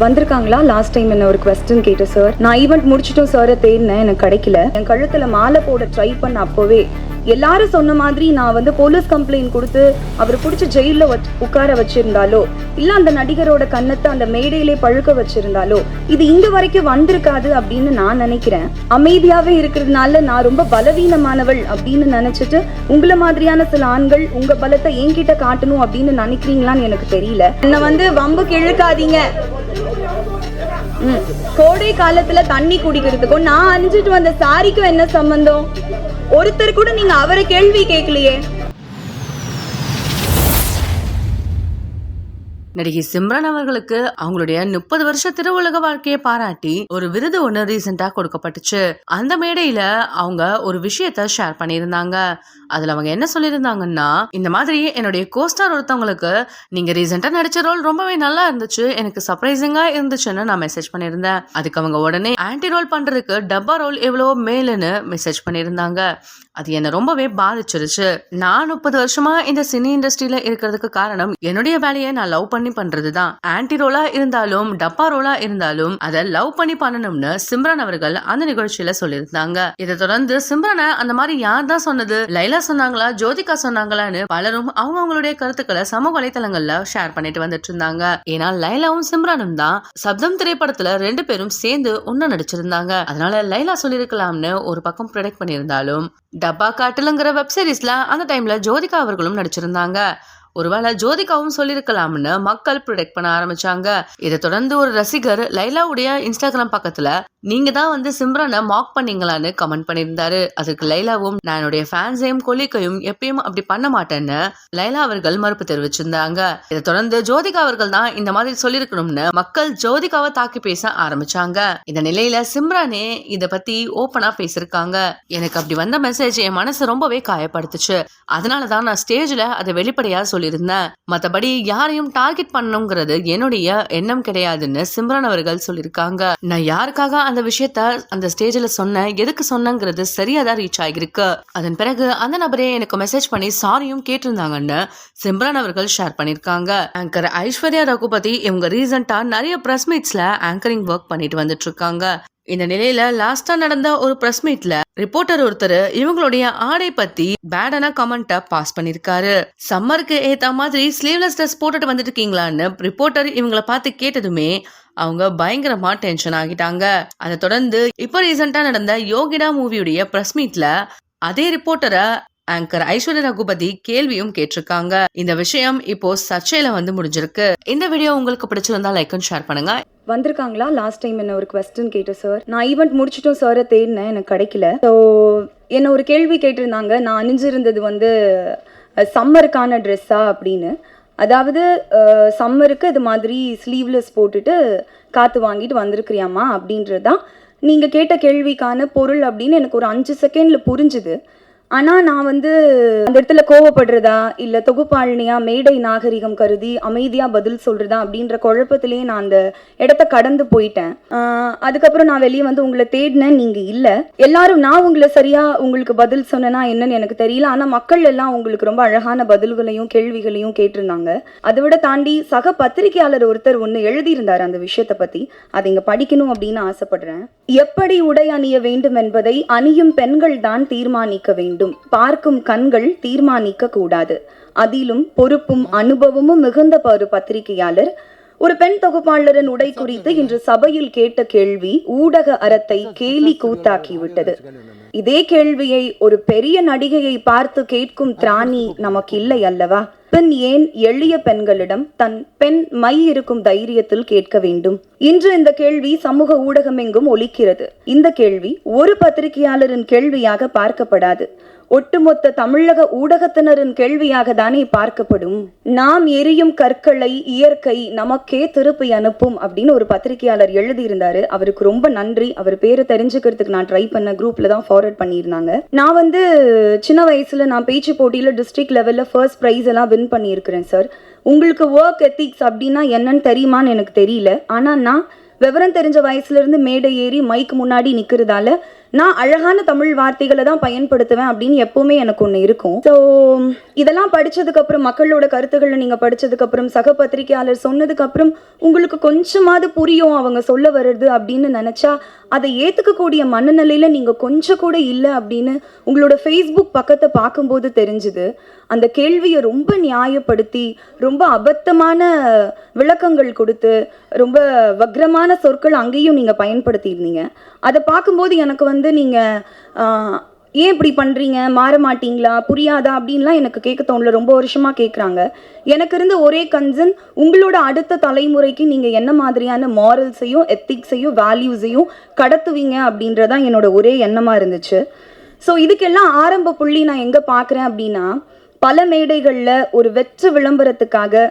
வந்திருக்காங்களா? Last time என்ன ஒரு கொஸ்டின் கேட்டேன் சார் நான் ஈவெண்ட் முடிச்சிட்டோம் சாரை தேடினேன். எனக்கு கிடைக்கல. என் கழுத்துல மாலை போட ட்ரை பண்ண அப்போவே எல்லாரும் சொன்ன மாதிரி நான் வந்து போலீஸ் கம்ப்ளைண்ட் கொடுத்து அவர் பிடிச்ச ஜெயிலில் உட்கார வச்சிருந்தாலோ இல்ல அந்த நடிகரோட கன்னத்தை அந்த மேடையிலே பழுக்க வச்சிருந்தாலோ இது இங்க வரைக்கும் வந்திருக்காது அப்படின்னு நான் நினைக்கிறேன். அமைதியாவே இருக்கிறதுனால நான் ரொம்ப பலவீனமானவள் அப்படின்னு நினைச்சிட்டு உங்களை மாதிரியான சில ஆண்கள் உங்க பலத்தை என்கிட்ட காட்டணும் அப்படின்னு நினைக்கிறீங்களான்னு எனக்கு தெரியல. என்ன வந்து வம்புக்கு இழுக்காதீங்க. கோடை காலத்துல தண்ணி குடிக்கிறதுக்கும் நான் அணிஞ்சிட்டு வந்த சாரிக்கும் என்ன சம்பந்தம்? ஒருத்தர் கூட நீங்க அவரை கேள்வி கேட்கலையே நடிகை சிம்ரன் அவர்களுக்கு அவங்களுடைய முப்பது வருஷ திருவுலக வாழ்க்கையை பாராட்டி ஒரு விருது ஒன்று ரீசெண்டா கொடுக்கப்பட்டுச்சு. அந்த மேடையில அவங்க ஒரு விஷயத்த ஷேர் பண்ணியிருந்தாங்க. அதுல அவங்க என்ன சொல்லியிருந்தாங்கன்னா இந்த மாதிரி என்னுடைய கோஸ்டார் ஒருத்தவங்களுக்கு நீங்க ரீசெண்டா நடிச்ச ரோல் ரொம்பவே நல்லா இருந்துச்சு. எனக்கு சர்ப்ரைசிங்கா இருந்துச்சுன்னு நான் மெசேஜ் பண்ணியிருந்தேன். அதுக்கு அவங்க உடனே ஆன்டி ரோல் பண்றதுக்கு டப்பா ரோல் எவ்வளோ மேலுன்னு மெசேஜ் பண்ணியிருந்தாங்க. அது என்ன ரொம்பவே பாதிச்சிருச்சு. நான் முப்பது வருஷமா இந்த சினி இண்டஸ்ட்ரியில இருக்கிறதுக்கு காரணம் என்னுடைய வேலையை நான் லவ் பண்ணி பண்றது தான் ஆன்டி ரோலா இருந்தாலும் டப்பா ரோலா இருந்தாலும் அதை லவ் பண்ணி பண்ணணும்னு சிம்ரன் அவர்கள் அந்த நிகழ்ச்சியில சொல்லியிருந்தாங்க. இதை தொடர்ந்து சிம்ரனை அந்த மாதிரி யார் தான் சொன்னது? லைலா சொன்னாங்களா? ஜோதிகா சொன்னாங்களான்னு பலரும் அவங்க அவங்களுடைய கருத்துக்களை சமூக வலைதளங்கள்ல ஷேர் பண்ணிட்டு வந்துட்டு இருந்தாங்க. ஏன்னா லைலாவும் சிம்ரனும் தான் சப்தம் திரைப்படத்துல ரெண்டு பேரும் சேர்ந்து ஒன்னு நடிச்சிருந்தாங்க. அதனால லைலா சொல்லியிருக்கலாம்னு ஒரு பக்கம் ப்ரொடெக்ட் பண்ணியிருந்தாலும் டப்பா காட்டுலங்கிற வெப் சீரிஸ்ல அந்த டைம்ல ஜோதிகா அவர்களும் நடிச்சிருந்தாங்க. ஒருவேளை ஜோதிகாவும் சொல்லியிருக்கலாம்னு மக்கள் ப்ரொடெக்ட் பண்ண ஆரம்பிச்சாங்க. இதை தொடர்ந்து ஒரு ரசிகர் லைலாவுடைய இன்ஸ்டாகிராம் பக்கத்துல நீங்க தான் வந்து சிம்ரனை மாக் பண்ணீங்களான்னு கமெண்ட் பண்ணியிருந்தாரு. அதுக்கு லைலாவும் நான் என்னுடைய ஃபேன்ஸையும் கொலிக்கையும் எப்பயும் அப்படி பண்ண மாட்டேன்னு லைலா அவர்கள் மறுப்பு தெரிவிச்சிருந்தாங்க. இதை தொடர்ந்து ஜோதிகா அவர்கள் தான் இந்த மாதிரி சொல்லியிருக்கணும்னு மக்கள் ஜோதிகாவை தாக்கி பேச ஆரம்பிச்சாங்க. இந்த நிலையில சிம்ரானே இத பத்தி ஓப்பனா பேசியிருக்காங்க. எனக்கு அப்படி வந்த மெசேஜ் என் மனசு ரொம்பவே காயப்படுத்துச்சு. அதனாலதான் நான் ஸ்டேஜ்ல அதை வெளிப்படையா சொல்லியிருந்தேன் மத்தபடி யாரையும் டார்கெட் பண்ணணுங்கிறது என்னுடைய எண்ணம் கிடையாதுன்னு சிம்ரன் அவர்கள் சொல்லியிருக்காங்க. நான் யாருக்காக அந்த விஷயத்த அந்த ஸ்டேஜ்ல சொன்னேன்? எதுக்கு சொன்னேங்கிறது சரியா தான் ரீச் ஆகிருக்கு அதன் பிறகு அந்த நபரே எனக்கு மெசேஜ் பண்ணி சாரியும் கேட்டிருந்தாங்கன்னு சிம்ரன் அவர்கள் ஷேர் பண்ணியிருக்காங்க. ஆங்கர் ஐஸ்வர்யா ரகுபதி இவங்க ரீசெண்டா நிறைய பிரஸ் மீட்ஸ்ல ஆங்கரிங் ஒர்க் பண்ணிட்டு வந்துட்டு இருக்காங்க. இந்த நிலையில லாஸ்டா நடந்த ஒரு பிரஸ் மீட்ல ரிப்போர்ட்டர் ஒருத்தர் இவங்களுடைய ஆடை பத்தி பேடான கமெண்ட்டை பாஸ் பண்ணிருக்காரு. சம்மருக்கு ஏத்த மாதிரி ஸ்லீவ்லெஸ் ட்ரெஸ் போட்டுட்டு வந்துட்டு இருக்கீங்களான்னு ரிப்போர்ட்டர் இவங்கள பார்த்து கேட்டதுமே அவங்க பயங்கரமா டென்ஷன் ஆகிட்டாங்க. அதை தொடர்ந்து இப்போ ரீசெண்டா நடந்த யோகிடா மூவியுடைய பிரஸ் மீட்ல அதே ரிப்போர்ட்டரை ஆங்கர் ஐஸ்வர்யா ரகுபதி கேள்வியும் கேட்டிருக்காங்க. இந்த விஷயம் இப்போ சர்ச்சையில வந்து முடிஞ்சிருக்கு. இந்த வீடியோ உங்களுக்கு பிடிச்சிருந்தா லைக் அண்ட் ஷேர் பண்ணுங்க. வந்திருக்காங்களா? லாஸ்ட் டைம் என்ன ஒரு கொஸ்டின் கேட்டேன் சார் நான் ஈவெண்ட் முடிச்சிட்டோம் சாரை தேடினேன் எனக்கு கிடைக்கல. ஸோ என்ன ஒரு கேள்வி கேட்டிருந்தாங்க நான் அணிஞ்சிருந்தது வந்து சம்மருக்கான ட்ரெஸ்ஸா அப்படின்னு. அதாவது சம்மருக்கு இது மாதிரி ஸ்லீவ்லெஸ் போட்டுட்டு காற்று வாங்கிட்டு வந்திருக்கிறியாம்மா அப்படின்றது தான் நீங்கள் கேட்ட கேள்விக்கான பொருள் அப்படின்னு எனக்கு ஒரு அஞ்சு செகண்டில் புரிஞ்சுது. ஆனால் நான் வந்து அந்த இடத்துல கோவப்படுறதா இல்லை தொகுப்பாளினியா மேடை நாகரிகம் கருதி அமைதியாக பதில் சொல்கிறதா அப்படின்ற குழப்பத்திலேயே நான் அந்த இடத்த கடந்து போயிட்டேன். அதுக்கப்புறம் நான் வெளியே வந்து உங்களை தேடினேன் நீங்கள் இல்லை. எல்லாரும் நான் உங்களை சரியாக உங்களுக்கு பதில் சொன்னேன்னா என்னன்னு எனக்கு தெரியல. ஆனால் மக்கள் எல்லாம் உங்களுக்கு ரொம்ப அழகான பதில்களையும் கேள்விகளையும் கேட்டிருந்தாங்க. அதை விட தாண்டி சக பத்திரிகையாளர் ஒருத்தர் ஒன்று எழுதியிருந்தார் அந்த விஷயத்தை பற்றி அதை இங்கே படிக்கணும் அப்படின்னு ஆசைப்படுறேன். எப்படி உடை அணிய வேண்டும் என்பதை அணியும் பெண்கள் தான் தீர்மானிக்க வேண்டும். பார்க்கும் கண்கள் தீர்மானிக்க கூடாது. அதிலும் பொறுப்பும் அனுபவமும் மிகுந்த ஒரு பத்திரிகையாளர் ஒரு பெண் தொகுப்பாளரின் உடை குறித்து இன்று சபையில் கேட்ட கேள்வி ஊடக அறத்தை கேலி கூத்தாக்கிவிட்டது. இதே கேள்வியை ஒரு பெரிய நடிகையை பார்த்து கேட்கும் திராணி நமக்கு இல்லை அல்லவா? பின் ஏன் எளிய பெண்களிடம் தன் பெண் மை இருக்கும் தைரியத்தில் கேட்க வேண்டும்? இன்று இந்த கேள்வி சமூக ஊடகம் எங்கும் ஒலிக்கிறது. இந்த கேள்வி ஒரு பத்திரிகையாளரின் கேள்வியாக பார்க்கப்படாது. ஒட்டுமொத்த தமிழக ஊடகத்தினரின் கேள்வியாக தானே பார்க்கப்படும். நாம் எரியும் கற்களை இயற்கை நமக்கே திருப்பி அனுப்பும் அப்படின்னு ஒரு பத்திரிகையாளர் எழுதியிருந்தாரு. அவருக்கு ரொம்ப நன்றி. அவர் பேரை தெரிஞ்சுக்கிறதுக்கு நான் ட்ரை பண்ண குரூப்ல தான் ஃபார்வர்ட் பண்ணியிருந்தாங்க. நான் வந்து சின்ன வயசுல நான் பேச்சு போட்டியில டிஸ்ட்ரிக்ட் லெவல்ல ஃபர்ஸ்ட் ப்ரைஸ் எல்லாம் வின் பண்ணியிருக்கிறேன் சார் உங்களுக்கு ஒர்க் எத்திக்ஸ் அப்படின்னா என்னன்னு தெரியுமான்னு எனக்கு தெரியல. ஆனா நான் விவரம் தெரிஞ்ச வயசுல இருந்து மேடை ஏறி மைக் முன்னாடி நிக்கிறதால நான் அழகான தமிழ் வார்த்தைகளை தான் பயன்படுத்துவேன் அப்படின்னு எப்பவுமே எனக்கு ஒன்று இருக்கும். ஸோ இதெல்லாம் படிச்சதுக்கப்புறம் மக்களோட கருத்துக்களை நீங்கள் படிச்சதுக்கப்புறம் சக பத்திரிகையாளர் சொன்னதுக்கப்புறம் உங்களுக்கு கொஞ்சமாவது புரியும் அவங்க சொல்ல வருது அப்படின்னு நினச்சா அதை ஏற்றுக்கக்கூடிய மனநிலையில் நீங்கள் கொஞ்சம் கூட இல்லை அப்படின்னு உங்களோட ஃபேஸ்புக் பக்கத்தை பார்க்கும்போது தெரிஞ்சுது. அந்த கேள்வியை ரொம்ப நியாயப்படுத்தி ரொம்ப அபத்தமான விளக்கங்கள் கொடுத்து ரொம்ப வக்ரமான சொற்கள் அங்கேயும் நீங்கள் பயன்படுத்தியிருந்தீங்க. அதை பார்க்கும்போது எனக்கு வந்து நீங்கள் ஏன் இப்படி பண்ணுறீங்க மாற மாட்டீங்களா? புரியாதா? அப்படின்லாம் எனக்கு கேட்க தோணல. ரொம்ப வருஷமாக கேட்குறாங்க எனக்கு இருந்த ஒரே கன்சர்ன் உங்களோட அடுத்த தலைமுறைக்கு நீங்கள் என்ன மாதிரியான மாரல்ஸையும் எத்திக்ஸையும் வேல்யூஸையும் கடத்துவீங்க அப்படின்றதான் என்னோட ஒரே எண்ணமாக இருந்துச்சு. ஸோ இதுக்கெல்லாம் ஆரம்ப புள்ளி நான் எங்கே பார்க்குறேன் அப்படின்னா பல மேடைகளில் ஒரு வெற்று விளம்பரத்துக்காக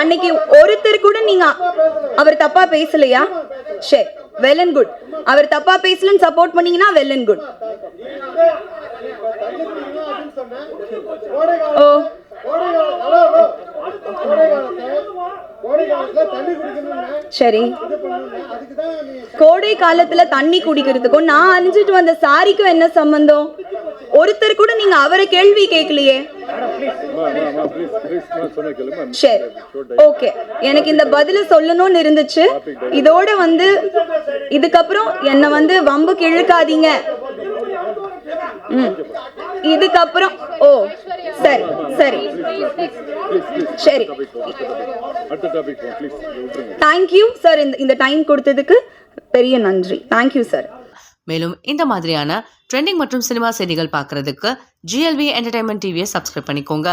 அன்னைக்கு ஒருத்தர் கூட நீங்க அவர் தப்பா பேசலையா? சரி வெல் அண்ட் குட் அவர் தப்பா பேசலன்னு சப்போர்ட் பண்ணீங்கன்னா வெல் அண்ட் குட் ஓ. சரி. கோடை காலத்துல தண்ணி குடிக்கிறதுக்கும் நான் அணிஞ்சிட்டு வந்த சாரிக்கும் என்ன சம்பந்தம்? ஒருத்தர் கூட நீங்க அவரை கேள்வி கேட்கலையே. சரி. ஓகே எனக்கு இந்த பதில சொல்லணும்னு இருந்துச்சு. இதோட வந்து இதுக்கப்புறம் என்னை வந்து வம்புக்கு இழுக்காதீங்க ம். இதுக்கப்புறம் ஓ சரி சரி. சரி. தேங்க்யூ சார் இந்த இந்த டைம் கொடுத்ததுக்கு பெரிய நன்றி. தேங்க்யூ சார் மேலும் இந்த மாதிரியான ட்ரெண்டிங் மற்றும் சினிமா செய்திகள் பார்க்கறதுக்கு ஜிஎல்வி என்டர்டைன்மெண்ட் டிவியை சப்ஸ்கிரைப் பண்ணிக்கோங்க.